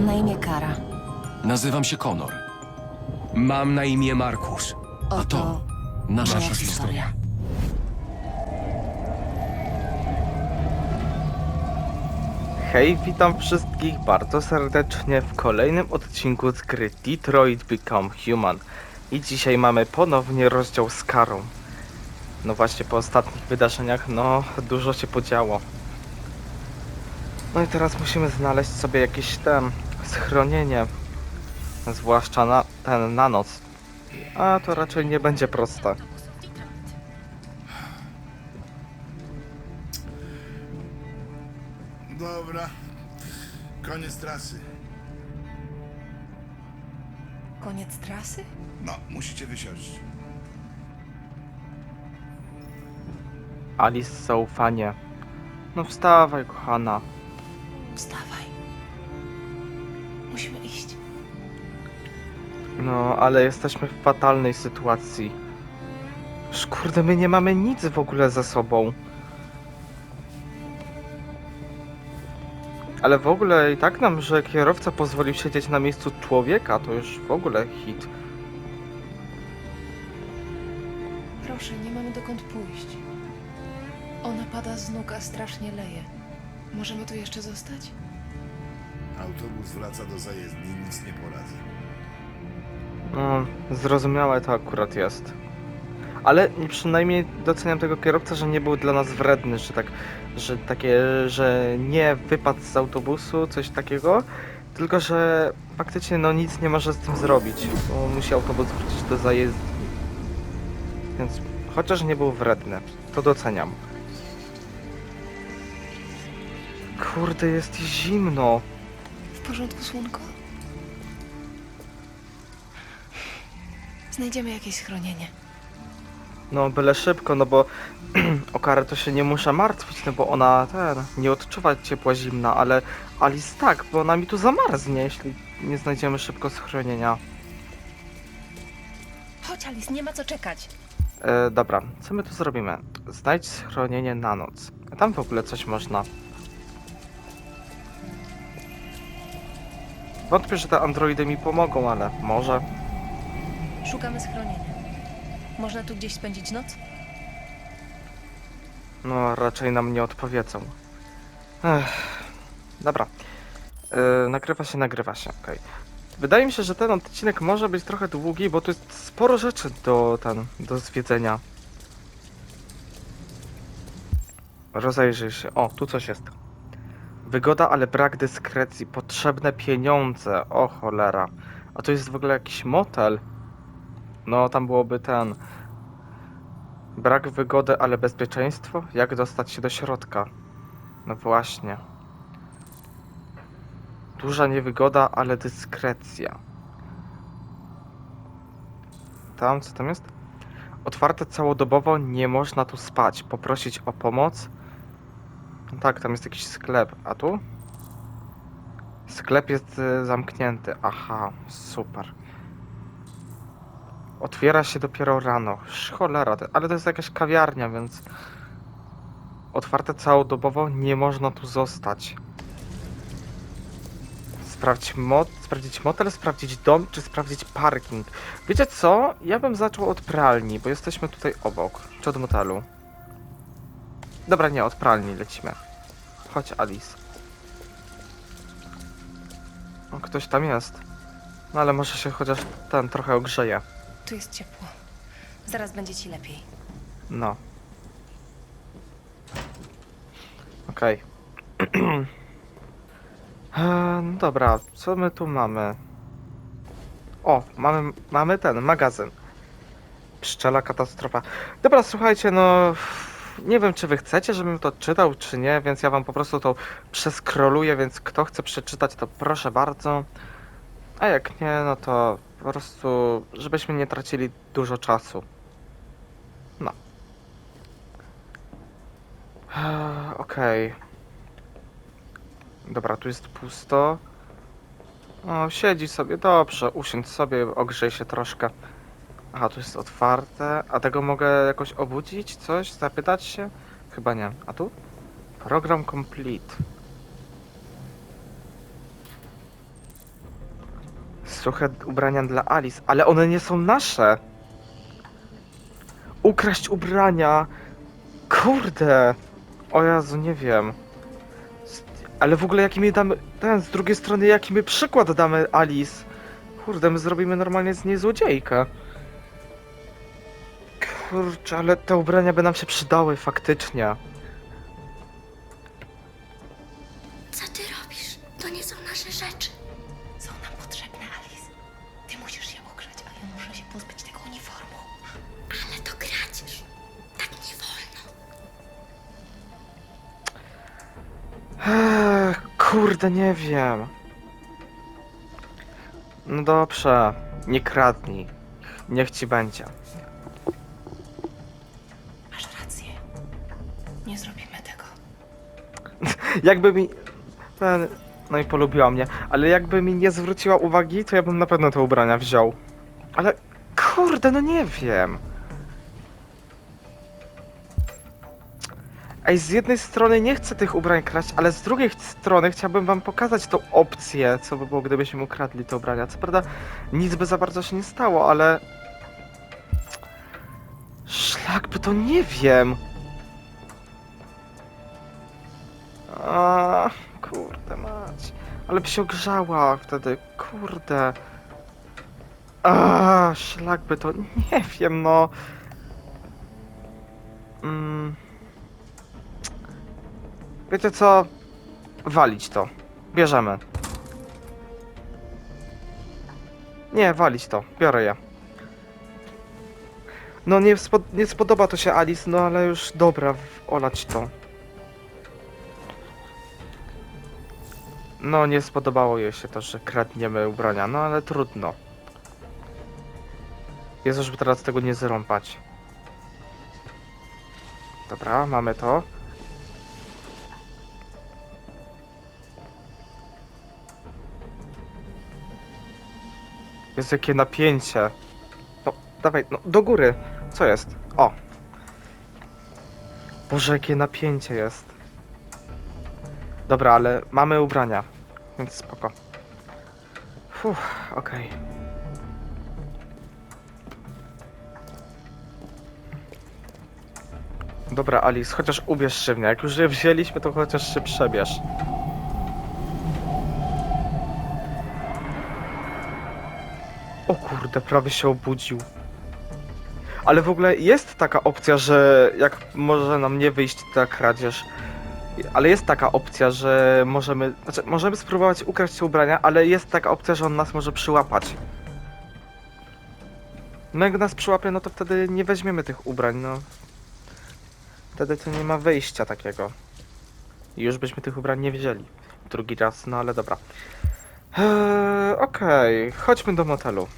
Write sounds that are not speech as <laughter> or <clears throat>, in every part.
Mam na imię Kara. Nazywam się Konor. Mam na imię Markus. A to nasza moja historia. Hej, witam wszystkich bardzo serdecznie w kolejnym odcinku z gry Detroit Become Human. I dzisiaj mamy ponownie rozdział z karą. No właśnie po ostatnich wydarzeniach, no dużo się podziało. No i teraz musimy znaleźć sobie jakieś tam schronienie. Zwłaszcza na ten na noc. A to raczej nie będzie proste. Dobra. Koniec trasy. Koniec trasy? No, musicie wysiąść. Alice zaufanie. No wstawaj, kochana. No, ale jesteśmy w fatalnej sytuacji. Już kurde, my nie mamy nic w ogóle ze sobą. Ale w ogóle i tak nam, że kierowca pozwolił siedzieć na miejscu człowieka, to już w ogóle hit. Proszę, nie mamy dokąd pójść. Ona pada z nóg, a strasznie leje. Możemy tu jeszcze zostać? Autobus wraca do zajezdni, nic nie poradzę. No, zrozumiałe to akurat jest. Ale przynajmniej doceniam tego kierowcę, że nie był dla nas wredny, że tak, że takie, że nie wypadł z autobusu, coś takiego, tylko że faktycznie no nic nie może z tym zrobić, bo musi autobus wrócić do zajezdni. Więc chociaż nie był wredny, to doceniam. Kurde, jest zimno. W porządku, słonko? Znajdziemy jakieś schronienie. No, byle szybko, no bo <clears throat> o karę to się nie muszę martwić, no bo ona ten, nie odczuwa ciepła zimna, ale Alice tak, bo ona mi tu zamarznie, jeśli nie znajdziemy szybko schronienia. Chodź, Alice, nie ma co czekać. E, dobra, co my tu zrobimy? Znajdź schronienie na noc. A Tam w ogóle coś można. Wątpię, że te androidy mi pomogą, ale może. Szukamy schronienia. Można tu gdzieś spędzić noc? No, raczej nam nie odpowiedzą. Ech, dobra. Yy, nagrywa się, nagrywa się, okej. Wydaje mi się, że ten odcinek może być trochę długi, bo tu jest sporo rzeczy do, ten, do zwiedzenia. Rozejrzyj się. O, tu coś jest. Wygoda, ale brak dyskrecji. Potrzebne pieniądze. O cholera. A tu jest w ogóle jakiś motel. No, tam byłoby ten... Brak wygody, ale bezpieczeństwo? Jak dostać się do środka? No właśnie. Duża niewygoda, ale dyskrecja. Tam, co tam jest? Otwarte całodobowo, nie można tu spać. Poprosić o pomoc? No tak, tam jest jakiś sklep. A tu? Sklep jest y, zamknięty. Aha, super. Otwiera się dopiero rano. Cholera, ale to jest jakaś kawiarnia, więc... Otwarte całodobowo, nie można tu zostać. Sprawdź mot, sprawdzić motel, sprawdzić dom, czy sprawdzić parking. Wiecie co? Ja bym zaczął od pralni, bo jesteśmy tutaj obok. Czy od motelu? Dobra, nie, od pralni lecimy. Chodź, Alice. O, ktoś tam jest. No ale może się chociaż ten trochę ogrzeje. Tu jest ciepło. Zaraz będzie ci lepiej. No. Okej. <clears throat> E, no dobra, co my tu mamy? O, mamy, mamy ten magazyn. Pszczela katastrofa. Dobra, słuchajcie, no. Nie wiem, czy wy chcecie, żebym to czytał, czy nie, więc ja wam po prostu to przeskroluję, więc kto chce przeczytać, to proszę bardzo. A jak nie, no to po prostu, żebyśmy nie tracili dużo czasu. No. Eee, Okej. Dobra, tu jest pusto. O, siedzi sobie, dobrze, usiądź sobie, ogrzej się troszkę. Aha, tu jest otwarte. A tego mogę jakoś obudzić? Coś? Zapytać się? Chyba nie. A tu? Program complete. Suche ubrania dla Alice, ale one nie są nasze. Ukraść ubrania. Kurde. O Jezu, nie wiem. Ale w ogóle jaki my damy... Ten, z drugiej strony jaki my przykład damy Alice. Kurde, my zrobimy normalnie z niej złodziejkę. Kurczę, ale te ubrania by nam się przydały faktycznie. Kurde, nie wiem. No dobrze, nie kradnij. Niech ci będzie. Masz rację. Nie zrobimy tego. <laughs> Jakby mi. Ten... No i polubiła mnie, ale jakby mi nie zwróciła uwagi, to ja bym na pewno te ubrania wziął. Ale kurde, no nie wiem. Ej, z jednej strony nie chcę tych ubrań kraść, ale z drugiej strony chciałbym wam pokazać tą opcję, co by było, gdybyśmy ukradli te ubrania. Co prawda, nic by za bardzo się nie stało, ale... Szlak by to nie wiem. A, kurde mać. Ale by się ogrzała wtedy, kurde. A, szlak by to, nie wiem no. Mm. Wiecie co? Walić to. Bierzemy. Nie, walić to. Biorę je. No nie, nie spodoba to się Alice, no ale już dobra, olać to. No, nie spodobało jej się to, że kradniemy ubrania, no ale trudno. Jezu, żeby teraz tego nie zrąbać. Dobra, mamy to. Jest jakie napięcie. No, dawaj, no, do góry. Co jest? O. Boże, jakie napięcie jest. Dobra, ale mamy ubrania, więc spoko. Fuh, okej. Dobra, Alice, chociaż ubierz się w nie. Jak już je wzięliśmy, to chociaż się przebierz. O kurde, prawie się obudził. Ale w ogóle jest taka opcja, że jak może nam nie wyjść ta kradzież, ale jest taka opcja, że możemy. Znaczy, możemy spróbować ukraść te ubrania, ale jest taka opcja, że on nas może przyłapać. No jak nas przyłapie, no to wtedy nie weźmiemy tych ubrań, no. Wtedy to nie ma wyjścia takiego. I już byśmy tych ubrań nie wzięli. Drugi raz, no ale dobra. Eee, Okej, chodźmy do motelu.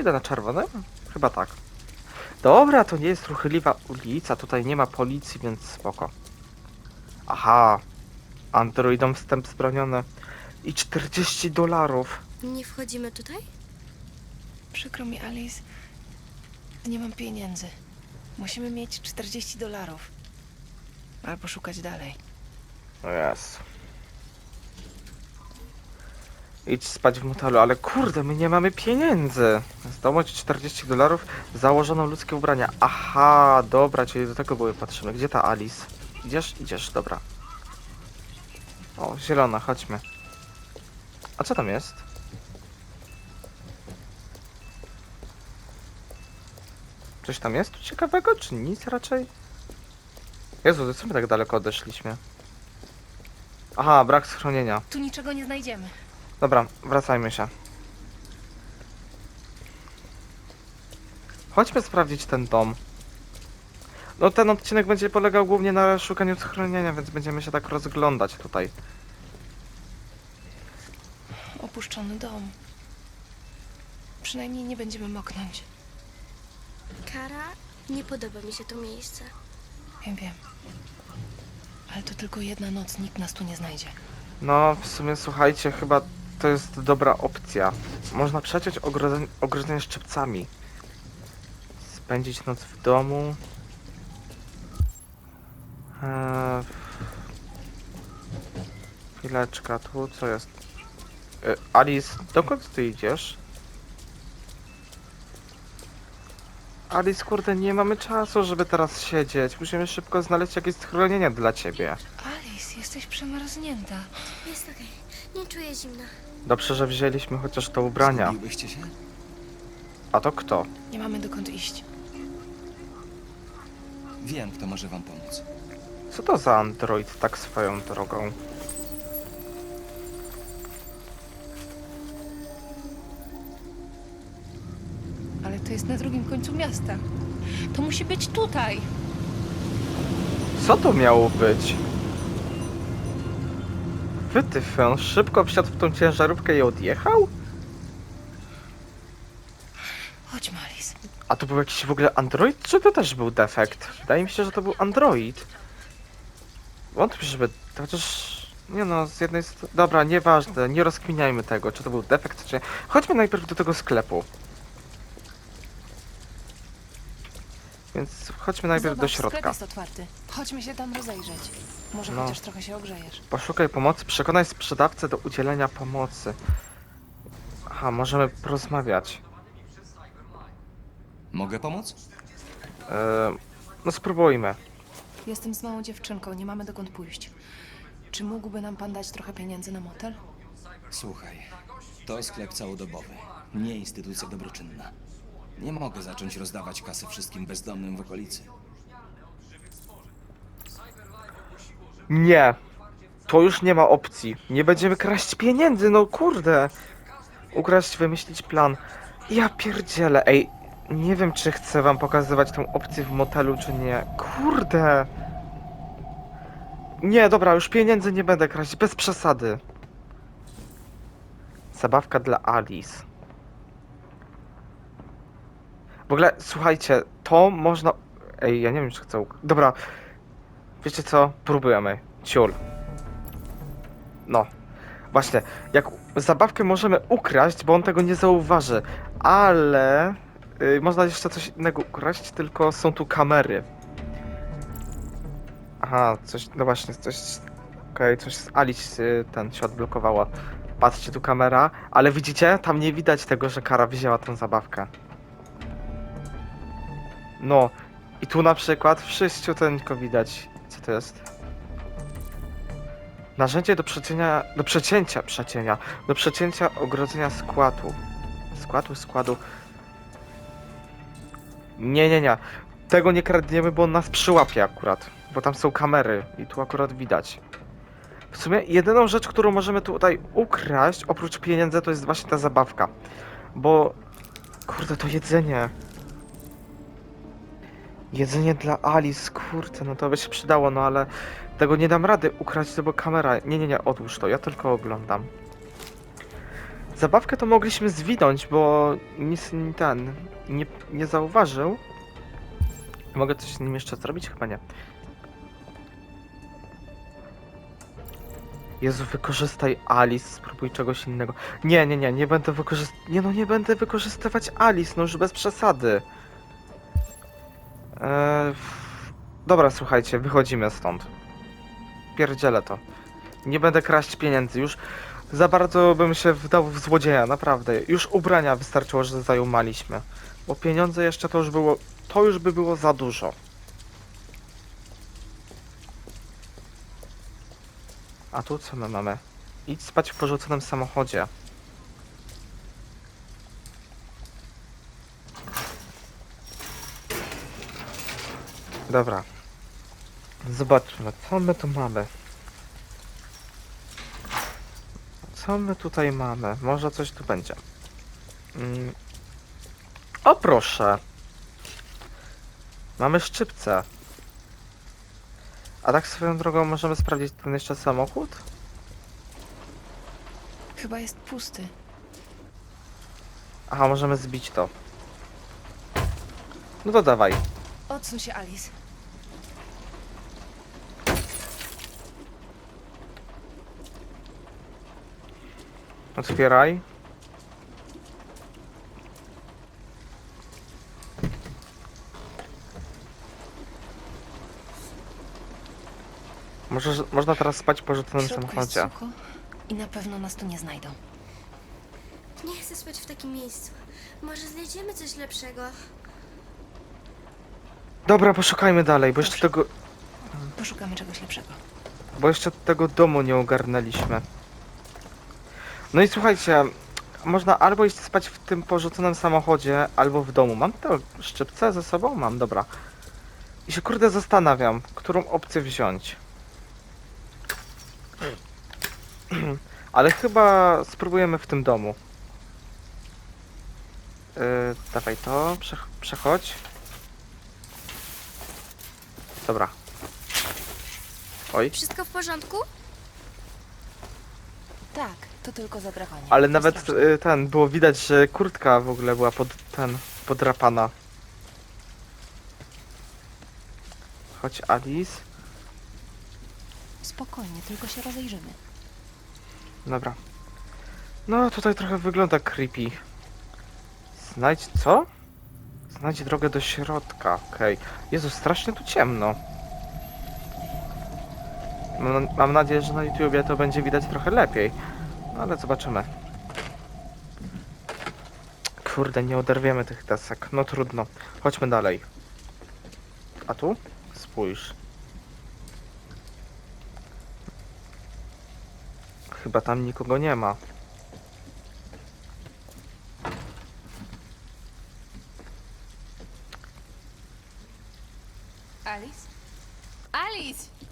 Idę na czerwonym? Chyba tak. Dobra, to nie jest ruchliwa ulica, tutaj nie ma policji, więc spoko. Aha, androidom wstęp zbroniony. I 40 dolarów. Nie wchodzimy tutaj? Przykro mi, Alice. Nie mam pieniędzy. Musimy mieć 40 dolarów. Albo szukać dalej. O jest. Idź spać w motelu, ale kurde, my nie mamy pieniędzy. Zdobyć 40 dolarów, założono ludzkie ubrania. Aha, dobra, czyli do tego były patrzymy. Gdzie ta Alice? Idziesz? Idziesz, dobra. O, zielona, chodźmy. A co tam jest? Coś tam jest tu ciekawego, czy nic raczej? Jezu, co my tak daleko odeszliśmy? Aha, brak schronienia. Tu niczego nie znajdziemy. Dobra, wracajmy się. Chodźmy sprawdzić ten dom. No ten odcinek będzie polegał głównie na szukaniu schronienia, więc będziemy się tak rozglądać tutaj. Opuszczony dom. Przynajmniej nie będziemy moknąć. Kara, nie podoba mi się to miejsce. Wiem, wiem. Ale to tylko jedna noc, nikt nas tu nie znajdzie. No, w sumie słuchajcie, chyba to jest dobra opcja. Można przeciąć ogrodzenie, ogrodzenie szczypcami. Spędzić noc w domu. Eee... Chwileczka, tu co jest? Y, Alice, dokąd ty idziesz? Alice, kurde, nie mamy czasu, żeby teraz siedzieć. Musimy szybko znaleźć jakieś schronienie dla ciebie. Alice, jesteś przemarznięta. Jest okej. Nie czuję zimna. Dobrze, że wzięliśmy chociaż te ubrania. Zgubiłyście się? A to kto? Nie mamy dokąd iść. Wiem, kto może wam pomóc. Co to za android tak swoją drogą? Ale to jest na drugim końcu miasta. To musi być tutaj. Co to miało być? Wytyfy, on szybko wsiadł w tą ciężarówkę i odjechał? Chodźmy, Alice. A to był jakiś w ogóle android, czy to też był defekt? Wydaje mi się, że to był android. Wątpię, żeby... Chociaż... Nie no, z jednej strony... Dobra, nieważne, nie rozkminiajmy tego, czy to był defekt, czy nie. Chodźmy najpierw do tego sklepu. Więc chodźmy najpierw do Zobacz, sklep środka. jest otwarty. Chodźmy się tam rozejrzeć. Może No. chociaż trochę się ogrzejesz. Poszukaj pomocy, przekonaj sprzedawcę do udzielenia pomocy. Aha, możemy porozmawiać. Mogę pomóc? Eee, no spróbujmy. Jestem z małą dziewczynką, nie mamy dokąd pójść. Czy mógłby nam pan dać trochę pieniędzy na motel? Słuchaj, to sklep całodobowy, nie instytucja dobroczynna. Nie mogę zacząć rozdawać kasy wszystkim bezdomnym w okolicy. Nie. To już nie ma opcji. Nie będziemy kraść pieniędzy, no kurde. Ukraść, wymyślić plan. Ja pierdzielę, ej. Nie wiem, czy chcę wam pokazywać tą opcję w motelu, czy nie. Kurde. Nie, dobra, już pieniędzy nie będę kraść, bez przesady. Zabawka dla Alice. W ogóle, słuchajcie, to można... Ej, ja nie wiem, czy chcę... Dobra, Wiecie co? Próbujemy. Ciul. No. Właśnie, jak zabawkę możemy ukraść, bo on tego nie zauważy, ale y, można jeszcze coś innego ukraść, tylko są tu kamery. Aha, coś, no właśnie, coś, okej, coś z Alice y, ten się odblokowała. Patrzcie, tu kamera, ale widzicie? Tam nie widać tego, że Kara wzięła tą zabawkę. No, i tu na przykład tylko widać. Co to jest? Narzędzie do przecięcia, do przecięcia, przecięcia, do przecięcia ogrodzenia składu. Składu, składu. Nie, nie, nie. Tego nie kradniemy, bo on nas przyłapie akurat. Bo tam są kamery i tu akurat widać. W sumie jedyną rzecz, którą możemy tutaj ukraść, oprócz pieniędzy, to jest właśnie ta zabawka. Bo... Kurde, to jedzenie. Jedzenie dla Alice, kurde, no to by się przydało, no ale tego nie dam rady ukraść, bo kamera. Nie, nie, nie, odłóż to, ja tylko oglądam. Zabawkę to mogliśmy zwinąć, bo nic ten nie, nie zauważył. Mogę coś z nim jeszcze zrobić? Chyba nie. Jezu, wykorzystaj Alice, spróbuj czegoś innego. Nie, nie, nie, nie będę wykorzystywać. Nie no, nie będę wykorzystywać Alice, no już bez przesady. Eee, dobra, słuchajcie, wychodzimy stąd. Pierdzielę to. Nie będę kraść pieniędzy, już za bardzo bym się wdał w złodzieja, naprawdę. Już ubrania wystarczyło, że zajumaliśmy. Bo pieniądze jeszcze to już było, to już by było za dużo. A tu co my mamy? Idź spać w porzuconym samochodzie. Dobra. Zobaczmy, co my tu mamy. Co my tutaj mamy? Może coś tu będzie. Mm. O proszę. Mamy szczypce. A tak swoją drogą możemy sprawdzić ten jeszcze samochód? Chyba jest pusty. Aha, możemy zbić to. No to dawaj. Odsuń się, Alice. Otwieraj. Może Może, można teraz spać porzuconym samochodzie. i na pewno nas tu nie znajdą. Nie chcę spać w takim miejscu. Może znajdziemy coś lepszego. Dobra, poszukajmy dalej, bo jeszcze Dobrze. tego, Poszukamy czegoś lepszego. bo jeszcze tego domu nie ogarnęliśmy. No i słuchajcie, można albo iść spać w tym porzuconym samochodzie, albo w domu. Mam tę szczypce ze sobą? Mam, dobra. I się kurde zastanawiam, którą opcję wziąć. <clears throat> Ale chyba spróbujemy w tym domu. Yy, dawaj to, przech przechodź. Dobra. Oj. Wszystko w porządku? Tak, to tylko zadrapanie. Ale Nie nawet straszne. y, ten, było widać, że kurtka w ogóle była pod ten, podrapana. Chodź Alice. Spokojnie, tylko się rozejrzymy. Dobra. No tutaj trochę wygląda creepy. Znajdź co? Znajdź drogę do środka, okej. Jezu, strasznie tu ciemno. Mam, nadzieję, że na YouTubie to będzie widać trochę lepiej. No ale zobaczymy. Kurde, nie oderwiemy tych desek. No trudno. Chodźmy dalej. A tu? Spójrz. Chyba tam nikogo nie ma. Alice? Alice!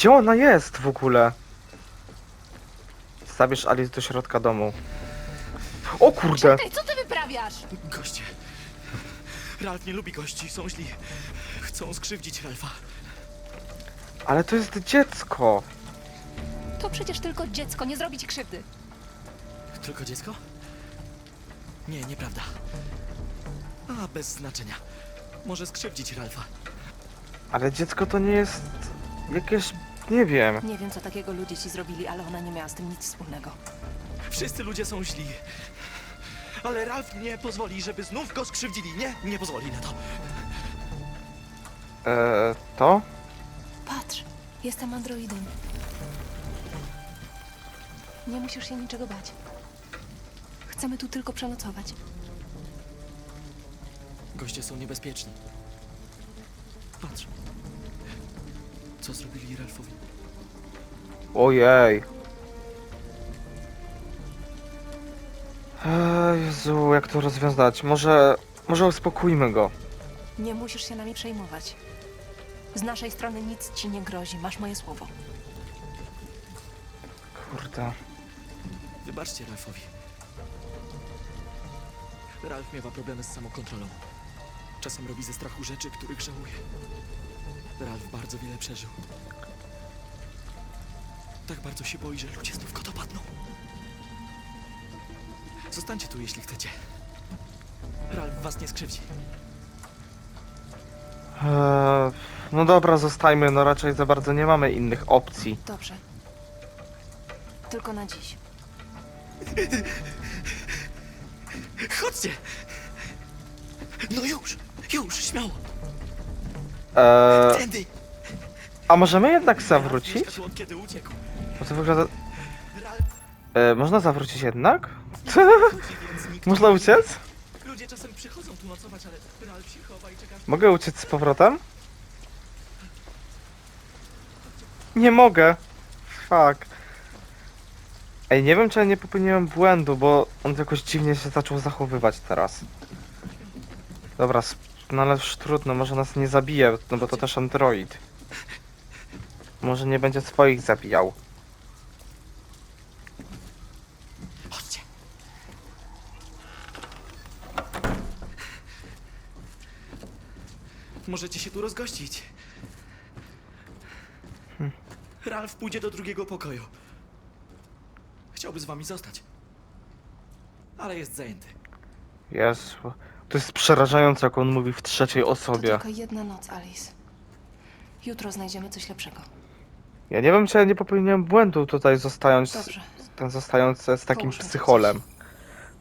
Gdzie ona jest w ogóle? Zabierz Alice do środka domu. O kurde! Czekaj, co ty wyprawiasz? Goście. Ralf nie lubi gości, są źli. Chcą skrzywdzić Ralfa. Ale to jest dziecko! To przecież tylko dziecko, nie zrobi ci krzywdy. Tylko dziecko? Nie, nieprawda. A, bez znaczenia. Może skrzywdzić Ralfa. Ale dziecko to nie jest jakieś... nie wiem. Nie wiem, co takiego ludzie ci zrobili, ale ona nie miała z tym nic wspólnego. Wszyscy ludzie są źli. Ale Ralf nie pozwoli, żeby znów go skrzywdzili. Nie, nie pozwoli na to. Eee, to? Patrz, jestem androidem. Nie musisz się niczego bać. Chcemy tu tylko przenocować. Goście są niebezpieczni. Patrz. Co zrobili Ralfowi? Ojej. Eee, Jezu, jak to rozwiązać? Może... może uspokójmy go. Nie musisz się nami przejmować. Z naszej strony nic ci nie grozi, masz moje słowo. Kurde. Wybaczcie Ralfowi. Ralf miewa problemy z samokontrolą. Czasem robi ze strachu rzeczy, których żałuje. Ralf bardzo wiele przeżył. Tak bardzo się boi, że ludzie znów go dopadną. Zostańcie tu, jeśli chcecie. Ralf was nie skrzywdzi. Eee, no dobra, zostajmy, no raczej za bardzo nie mamy innych opcji. Dobrze. Tylko na dziś. Chodźcie! No już! Już, śmiało! Eee, Tędy! a możemy jednak Ralf zawrócić? mieszka tu od kiedy uciekł. Bo to wygląda... Ralf E, można zawrócić jednak? <laughs> chodzi, więc nikt Można uciec? Ludzie czasem przychodzą tu nocować, ale Ralf się chowa i czeka. aż- Mogę uciec z powrotem? Nie mogę. Fuck. Ej, nie wiem czy ja nie popełniłem błędu, bo on jakoś dziwnie się zaczął zachowywać teraz. Dobra, sp- no ale już trudno, może nas nie zabije, no bo to też android. Może nie będzie swoich zabijał. Chodźcie. Możecie się tu rozgościć. Ralf pójdzie do drugiego pokoju. Chciałby z wami zostać. Ale jest zajęty. Jezu. To jest przerażające, jak on mówi w trzeciej To osobie. tylko jedna noc, Alice. Jutro znajdziemy coś lepszego. Ja nie wiem, czy ja nie popełniłem błędu tutaj zostając, Dobrze. ten zostając z takim Połóż mi to psycholem.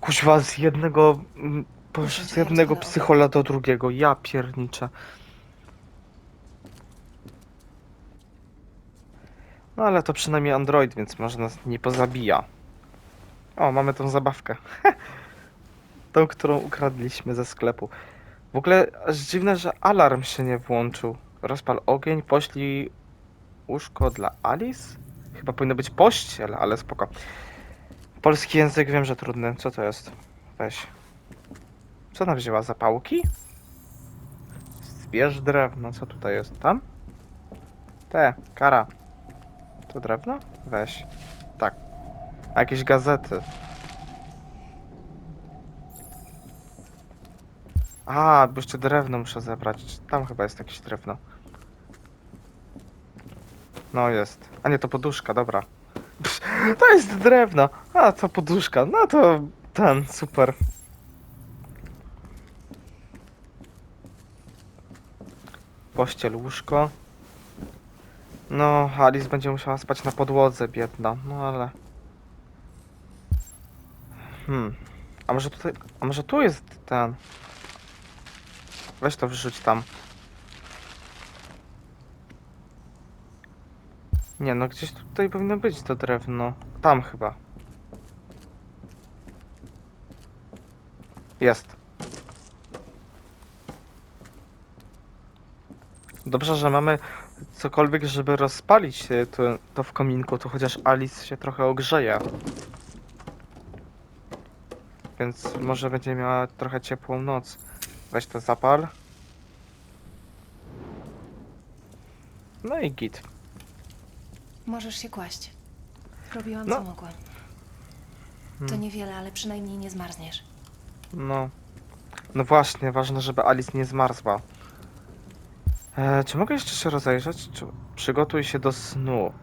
Kuźwa, z jednego, mm, po- Muszę z cię jednego psychola do drugiego, ja pierniczę. No ale to przynajmniej Android, więc może nas nie pozabija. O, mamy tą zabawkę. <laughs> tą, którą ukradliśmy ze sklepu. W ogóle aż dziwne, że alarm się nie włączył. Rozpal ogień, poślij łóżko dla Alice? Chyba powinno być pościel, ale spoko. Polski język wiem, że trudny. Co to jest? Weź. Co ona wzięła? Zapałki? Zbierz drewno. Co tutaj jest? Tam? Te, kara. To drewno? Weź. Tak. A jakieś gazety. A, bo jeszcze drewno muszę zebrać. Tam chyba jest jakieś drewno. No jest. A nie, to poduszka, dobra. Psz, <laughs> to jest drewno. A, to poduszka. No to ten, super. Pościel, łóżko. No, Alice będzie musiała spać na podłodze, biedna. No ale... Hmm. A może tutaj... A może tu jest ten... Weź to wrzuć tam. Nie, no gdzieś tutaj powinno być to drewno. Tam chyba. Jest. Dobrze, że mamy cokolwiek, żeby rozpalić e, to, to w kominku, to chociaż Alice się trochę ogrzeje. Więc może będzie miała trochę ciepłą noc. Weź to zapal. No i git. Możesz się kłaść. Robiłam No. co mogłam. To Hmm. niewiele, ale przynajmniej nie zmarzniesz. No. No właśnie, ważne, żeby Alice nie zmarzła. E, czy mogę jeszcze się rozejrzeć? Czy... Przygotuj się do snu.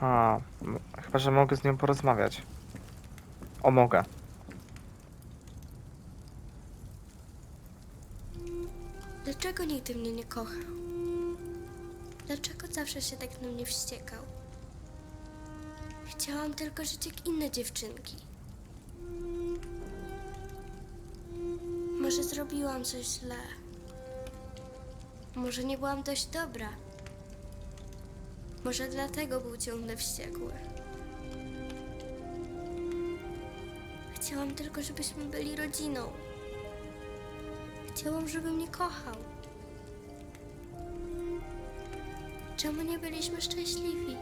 Ha, m- chyba, że mogę z nią porozmawiać. O, mogę. Dlaczego nigdy mnie nie kochał? Dlaczego zawsze się tak na mnie wściekał? Chciałam tylko żyć jak inne dziewczynki. Może zrobiłam coś źle. Może nie byłam dość dobra. Może dlatego był ciągle wściekły. Chciałam tylko, żebyśmy byli rodziną. Chciałam, żeby mnie kochał. Czemu nie byliśmy szczęśliwi?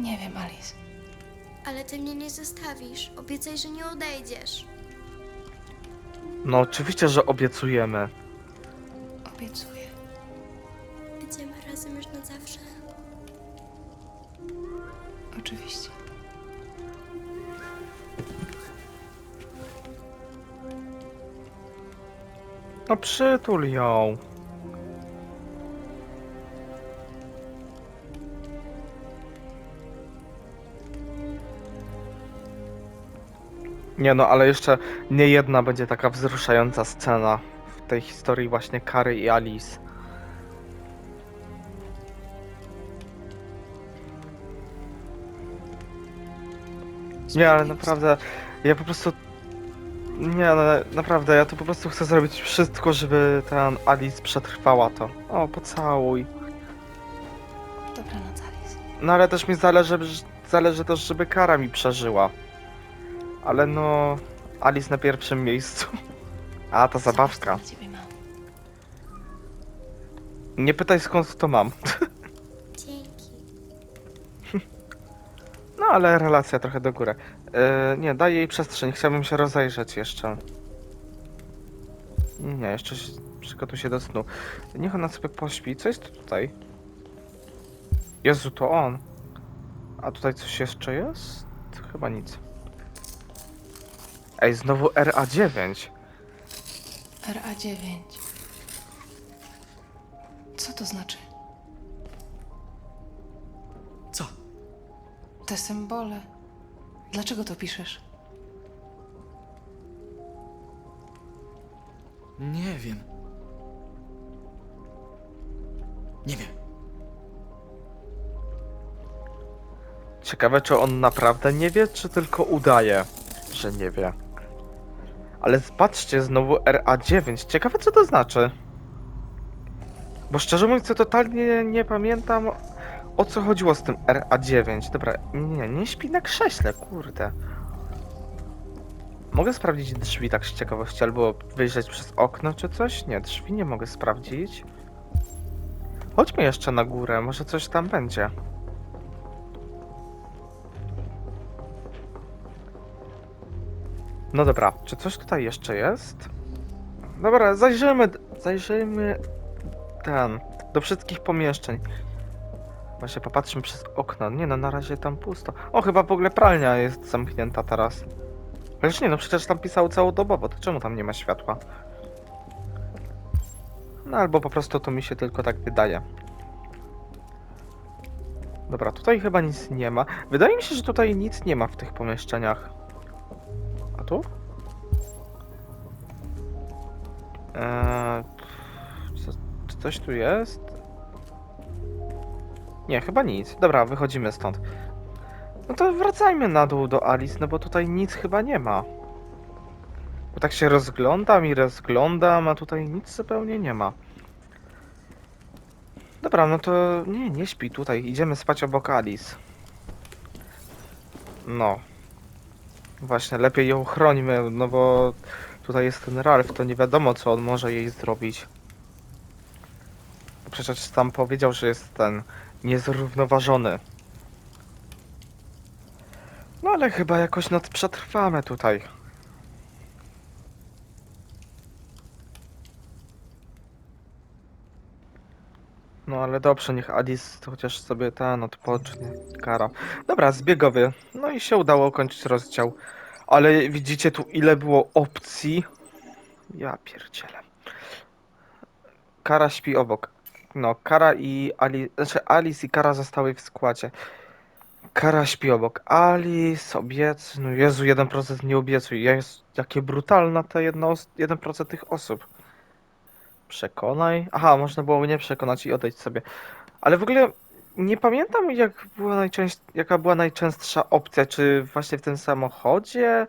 Nie wiem, Alice. Ale ty mnie nie zostawisz. Obiecaj, że nie odejdziesz. No oczywiście, że obiecujemy. Obiecuję. No przytul ją. Nie no, ale jeszcze nie jedna będzie taka wzruszająca scena w tej historii właśnie Kary i Alice. Nie, ale naprawdę, ja po prostu... Nie, no naprawdę, ja tu po prostu chcę zrobić wszystko, żeby ten Alice przetrwała to. O, pocałuj. Dobranoc, Alice. No ale też mi zależy, zależy też, żeby Kara mi przeżyła. Ale no, Alice na pierwszym miejscu. <laughs> A, ta zabawka. Zobacz, co dla ciebie mam. Nie pytaj skąd to mam. <laughs> Dzięki. No ale relacja trochę do góry. E, nie, daj jej przestrzeń, chciałbym się rozejrzeć jeszcze. Nie, nie, jeszcze się, przygotuj się do snu. Niech ona sobie pośpi. Co jest tutaj? Jezu, to on. A tutaj coś jeszcze jest? Chyba nic. Ej, znowu RA9. RA9. Co to znaczy? Co? Te symbole. Dlaczego to piszesz? Nie wiem. Nie wiem. Ciekawe, czy on naprawdę nie wie, czy tylko udaje, że nie wie. Ale patrzcie, znowu RA9. Ciekawe, co to znaczy. Bo szczerze mówiąc, to totalnie nie pamiętam o co chodziło z tym RA9. Dobra, nie, nie śpi na krześle, kurde. Mogę sprawdzić drzwi tak z ciekawości, albo wyjrzeć przez okno czy coś? Nie, drzwi nie mogę sprawdzić. Chodźmy jeszcze na górę, może coś tam będzie. No dobra, czy coś tutaj jeszcze jest? Dobra, zajrzymy, zajrzymy ten, do wszystkich pomieszczeń. Właśnie popatrzmy przez okno. Nie no, na razie tam pusto. O, chyba w ogóle pralnia jest zamknięta teraz. Ależ nie no, przecież tam pisało całodobowo, to czemu tam nie ma światła? No albo po prostu to mi się tylko tak wydaje. Dobra, tutaj chyba nic nie ma. Wydaje mi się, że tutaj nic nie ma w tych pomieszczeniach. A tu? Eee, co, czy coś tu jest? Nie, chyba nic. Dobra, wychodzimy stąd. No to wracajmy na dół do Alice, no bo tutaj nic chyba nie ma. Bo tak się rozglądam i rozglądam, a tutaj nic zupełnie nie ma. Dobra, no to nie, nie śpi tutaj. Idziemy spać obok Alice. No. Właśnie, lepiej ją chrońmy, no bo tutaj jest ten Ralph, to nie wiadomo co on może jej zrobić. Przecież sam powiedział, że jest ten niezrównoważony. No ale chyba jakoś nad przetrwamy tutaj. No ale dobrze, niech Alice chociaż sobie ten odpocznie. Kara. Dobra, zbiegowy. No i się udało kończyć rozdział. Ale widzicie tu ile było opcji? Ja pierdzielę. Kara śpi obok. No, Kara i Alice, znaczy Alice i Kara zostały w składzie. Kara śpi obok Alice, obiec, no Jezu, 1% nie obiecuj, jest jakie brutalna te jedno, 1% tych osób. Przekonaj. Aha, można było mnie przekonać i odejść sobie. Ale w ogóle nie pamiętam jak była jaka była najczęstsza opcja, czy właśnie w tym samochodzie,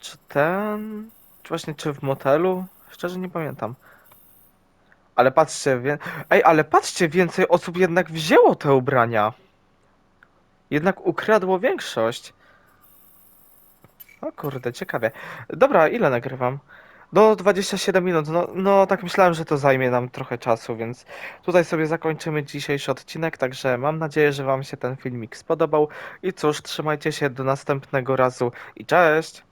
czy ten, czy właśnie czy w motelu? Szczerze nie pamiętam. Ale patrzcie, wie... Ej, ale patrzcie, więcej osób jednak wzięło te ubrania. Jednak ukradło większość. O kurde, ciekawie. Dobra, ile nagrywam? Do 27 minut. No, no, tak myślałem, że to zajmie nam trochę czasu, więc tutaj sobie zakończymy dzisiejszy odcinek. Także mam nadzieję, że Wam się ten filmik spodobał. I cóż, trzymajcie się do następnego razu i cześć!